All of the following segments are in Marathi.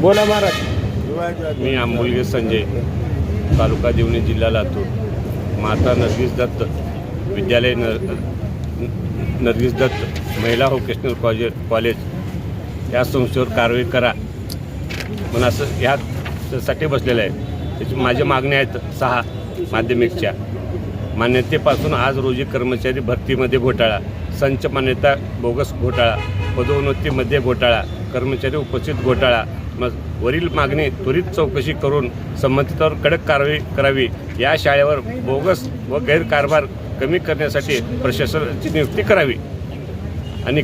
बोला महाराज. मी आंबुलगे संजय तालुका देवणी जिल्हा लातूर. माता नरगिस दत्त विद्यालय नर नरगिस दत्त महिला व्होकेशनल कॉलेज कॉलेज या संस्थेवर कारवाई करा. म्हणून असं ह्यासाठी बसलेलं आहे. त्याची माझ्या मागण्या आहेत सहा माध्यमिकच्या. मान्यतेपासून आज रोजी कर्मचारी भरतीमध्ये घोटाळा. संच मान्यता बोगस घोटाळा. पदोन्नतीमध्ये घोटाळा. कर्मचारी उपस्थित घोटाळा. मग वरील मागणी त्वरित चौकशी करून संबंधितावर कडक कारवाई करावी. या शाळेवर बोगस व गैरकारभार कमी करण्यासाठी प्रशासनाची नियुक्ती करावी. आणि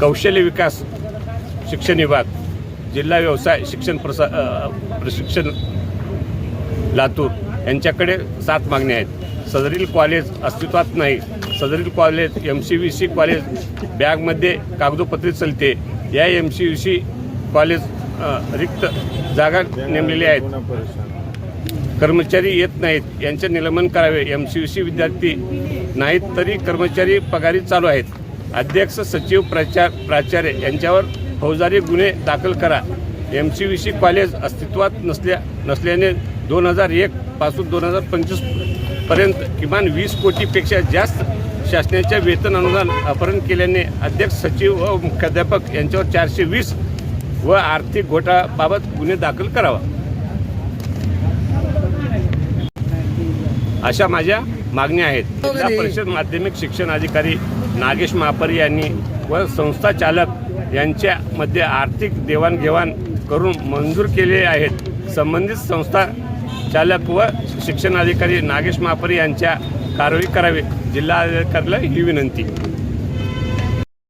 कौशल्य विकास शिक्षण विभाग जिल्हा व्यवसाय शिक्षण प्रसा प्रशिक्षण लातूर यांच्याकडे सात मागण्या आहेत. सदरील कॉलेज अस्तित्वात नाही. सदरील college M C V C college बॅगमध्ये कागदोपत्री चलते. या M C V C college रिक्त जागा नेमलेल्या आहेत. कर्मचारी येत नाहीत. यांचे निलंबन करावे. एम सी व्ही सी विद्यार्थी नाहीत तरी कर्मचारी पगारी चालू आहेत. अध्यक्ष सचिव प्राचार प्राचार्य यांच्यावर फौजदारी गुन्हे दाखल करा. M C V C college अस्तित्वात नसल्या नसल्याने दोन हजार एक पासून दोन हजार पंचवीसपर्यंत किमान वीस कोटीपेक्षा जास्त शासनाच्या वेतन अनुदान अपहरण केल्याने अध्यक्ष सचिव व मुख्याध्यापक यांच्यावर चारशे वीस व आर्थिक घोटाळाबाबत गुन्हे दाखल करावा. अशा माझ्या मागण्या आहेत. जिल्हा परिषद माध्यमिक शिक्षण अधिकारी नागेश महापरी यांनी व संस्था चालक यांच्यामध्ये आर्थिक देवाणघेवाण करून मंजूर केले आहेत. संबंधित संस्था चालक व शिक्षणाधिकारी नागेश महापरी यांच्या कारवाई करावी. जिल्हा अधिकाऱ्याला ही विनंती.